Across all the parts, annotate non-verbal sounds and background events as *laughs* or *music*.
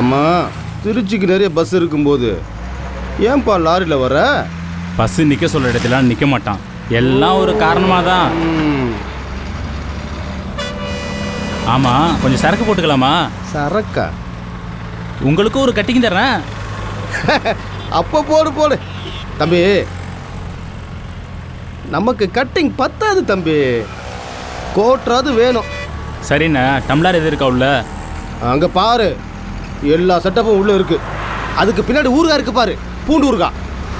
அம்மா திருச்சிக்கு நிறைய பஸ் இருக்கும்போது ஏன்பா லாரியில் வர? பஸ் நிற்க சொல்கிற இடத்துல நிற்க மாட்டான். எல்லாம் ஒரு காரணமாக தான் ஆமாம் கொஞ்சம் சரக்கு போட்டுக்கலாமா? சரக்கா? உங்களுக்கும் ஒரு கட்டிங் தர்றேன். *laughs* அப்போ போடு போடு. தம்பி நமக்கு கட்டிங் பத்தாது தம்பி. கோட்ராது வேணும். சரிண்ணே டம்ளர் எது இருக்கா உள்ள? அங்கே பாரு. எல்லா செட்டப்பும் உள்ளே இருக்கு. அதுக்கு பின்னாடி ஊறுகாய் இருக்கு பாரு. பூண்டு ஊறுகாய்.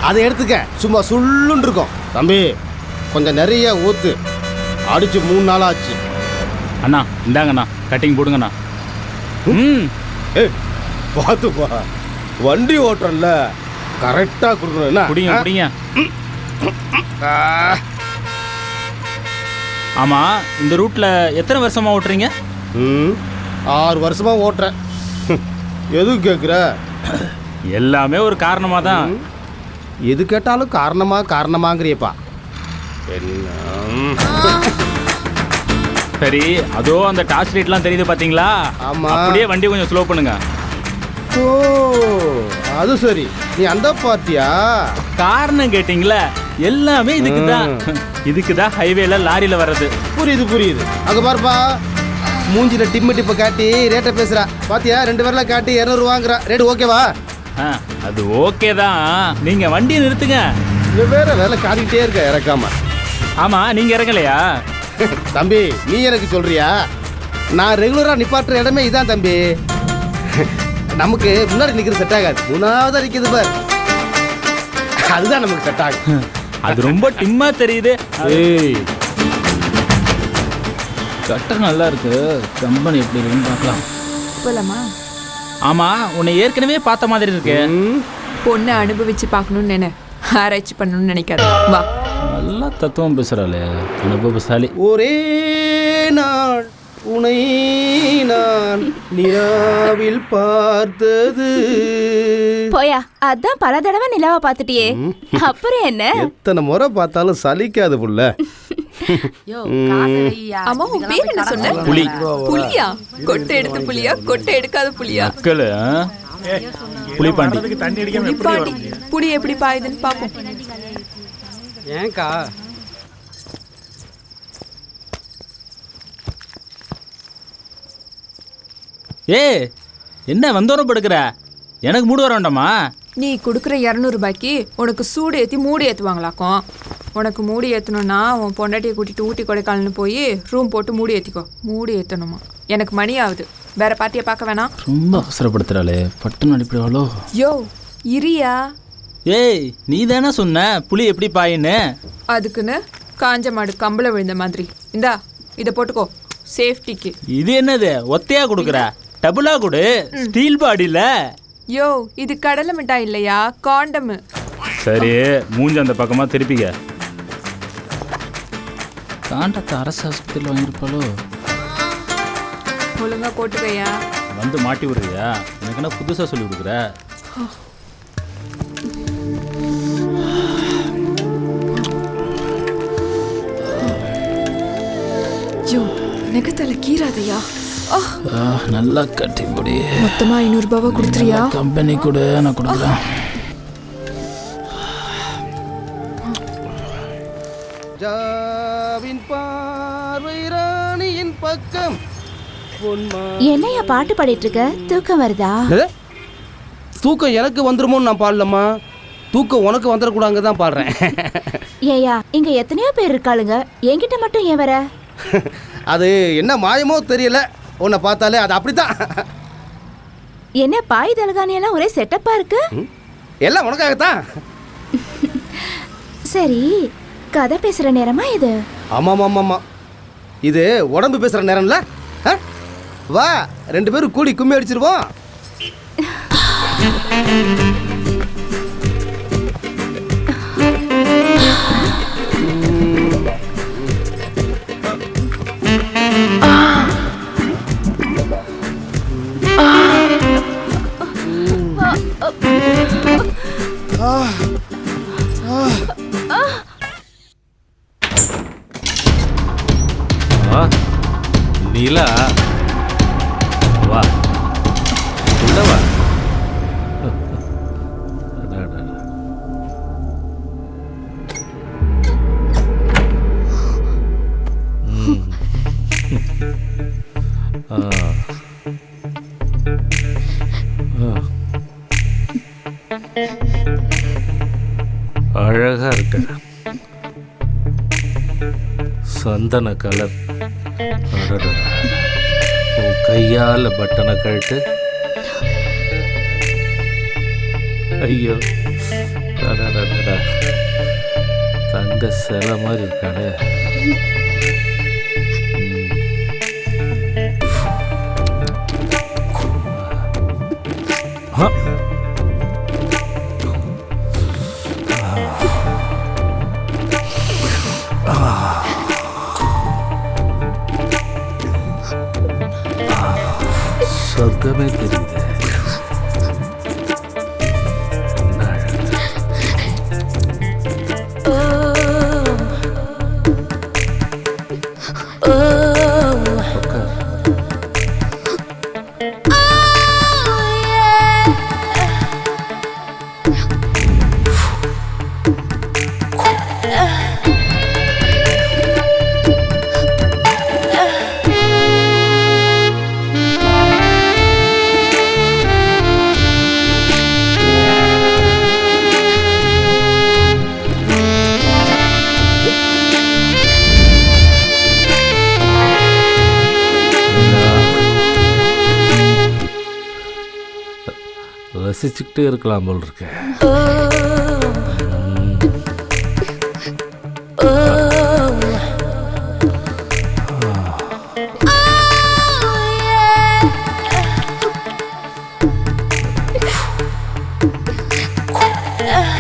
அதை எடுத்துக்க. சும்மா சுள்ளுன்னு இருக்கும். தம்பி கொஞ்சம் நிறைய ஊத்து. அடிச்சு மூணு நாள் ஆச்சு. அண்ணா இந்தாங்கண்ணா. கட்டிங் போடுங்கண்ணா. ம். ஏய் பார்த்துப்பா வண்டி ஓட்டுறல்ல. கரெக்டாக கொடுக்கணும். குடிங்க? குடிங்க. ஆமாம் இந்த ரூட்டில் எத்தனை வருஷமாக ஓட்டுறீங்க? ம். ஆறு வருஷமா ஓட்டுறேன். எதுக்கு கேட்குற எல்லாமே ஒரு காரணமாக தான் எது கேட்டாலும் காரணமா காரணமாங்கிறியப்பா. என்ன. சரி அதோ அந்த டார்ச் லைட்லாம் தெரியுது பார்த்தீங்களா ஆமா. அப்படியே வண்டி கொஞ்சம் ஸ்லோ பண்ணுங்க. ஓ அது சரி. நீ அந்த பார்ட்டியா? காரணம் கேட்டிங்களா? எல்லாமே இதுக்கு தான் இதுக்கு தான் ஹைவேல லாரியில் வர்றது. புரியுது புரியுது. அங்க பாருப்பா. மூஞ்சில டிம்மு டிப்பை காட்டி ரேட்டை பேசுறா. பாத்தியா? ரெண்டு பேர்ல காட்டி இரநூறுவாங்கிறா ரேட் ஓகேவா அது ஓகே தான். நீங்கள் வண்டியை நிறுத்துங்க. வேற வேலை காட்டிக்கிட்டே இருக்க இறக்காம. ஆமாம் நீங்கள் இறங்கலையா? *laughs* தம்பி நீ எனக்கு சொல்றியா? நான் ரெகுலரா நிப்பாட்டுற இடமே இதான் தம்பி. *laughs* நமக்கு முன்னாடி நிக்கிறது செட் ஆகாது. மூணாவதா நிக்குது பார். அதுதான் நமக்கு செட் ஆகும். *laughs* அது ரொம்ப டிம்மா தெரியுது. ஏய் கட்டர் நல்லா இருக்கு கம்பெனி எப்படி இருக்குன்னு பார்க்கலாம். போலாமா? ஆமா உன்னை ஏற்கனவே பார்த்த மாதிரி இருக்கு. பொண்ணை அனுபவிச்சு பார்க்கணும்னு நினை ஆராய்ச்சி பண்ணணும்னு நினைக்காத. வா. நல்லா தத்துவம் பேசுறாளே அனுபவசாலி. ஒரே நாள் உனை நான் நிலாவில் பார்த்தது. போயா அதான் பல தடவை நிலாவை பார்த்துட்டியே. அப்புறம் என்ன? எத்தனை முறை பார்த்தாலும் சலிக்காது புள்ள. *laughs* அம்மா உன் பேர் என்ன சொன்ன? புலி. புலியா? கொட்டை எடுத்த புலியா? கொட்டை எடுக்காத புலியா? மக்கள் புலிப்பாண்டி. புலிப்பாண்டி புலி எப்படி பாயுதுன்னு பாப்போம். ஏன்க்கா ஏ என்ன வந்தோரம் படுக்கிற எனக்கு மூடு வர வேண்டாமா? நீ கொடுக்குற இரநூறுபாய்க்கு உனக்கு சூடு ஏற்றி மூடி ஏற்றுவாங்களாக்கும் உனக்கு மூடி ஏற்றணும்னா உன் பொண்டாட்டியை கூட்டிட்டு ஊட்டி கொடைக்கானல்னு போய் ரூம் போட்டு மூடி ஏற்றிக்கோ மூடி ஏற்றணுமா எனக்கு மணி ஆகுது. வேற பார்ட்டியை பார்க்க வேணாம். ரொம்ப அவசரப்படுத்துறாளே. பட்டுன்னு அடிப்படாவளோ? யோ இரியா. ஏய் நீ தானே சொன்ன? புலி எப்படி பாயின்னு? அதுக்குன்னு காஞ்ச மாடு கம்பளை விழுந்த மாதிரி. இந்தா இதை போட்டுக்கோ. சேஃப்டிக்கு இது என்னது? ஒத்தையா கொடுக்குற? டபுளா கொடு. ஸ்டீல் பாடியில யோ இது கடலை மிட்டாய் இல்லையா? காண்டமு. சரி மூஞ்சி அந்த பக்கமா திருப்பிக்க. காண்டத்தை அரசு ஆஸ்பத்திரியில் வாங்கியிருப்பாளோ? ஒழுங்கா போட்டுக்கையா வந்து மாட்டி விடுறியா? எனக்கு என்ன புதுசா சொல்லி கொடுக்குற? யோ நெகத்தல கீராதையா ஆ நல்லா கட்டி முடி. மொத்தமா ஐநூறுபாவா கொடுத்துறியா? கம்பெனி கூட நான் கொடுக்குறேன். ஜாவின் பார்வை ராணியின் பக்கம். என்னையா பாட்டு பாடிட்டு இருக்க தூக்கம் வருதா? தூக்கம் எனக்கு வந்துருமோன்னு நான் பாடலம்மா. தூக்கம் உனக்கு வந்துடக்கூடாங்க தான் பாடுறேன். ஏயா இங்க எத்தனையோ பேர் இருக்காளுங்க. என்கிட்ட மட்டும் ஏன் வர? அது என்ன மாயமோ தெரியல. உன்னை பார்த்தாலே அது அப்படித்தான். என்ன பாய் தலகாணி எல்லாம் ஒரே செட்டப்பா இருக்கு? எல்லாம் உனக்காகத்தான். சரி கதை பேசுற நேரமா இது? ஆமாம் ஆமாம் ஆமாம் இது உடம்பு பேசுகிற நேரம்ல? ஆ? வா ரெண்டு பேரும் கூடி கும்மி அடிச்சிருவோம். நீலா. வா. உள்ள வா. அழகா இருக்க. சந்தன கலர். உன் கையால பட்டனை கழட்டு. ஐயோ. தங்க சிலை மாதிரி இருக்கானே சொர்க்கமே தெரியுது ரசிச்சுக்கிட்டே இருக்கலாம் போல் இருக்கு oh, Yeah.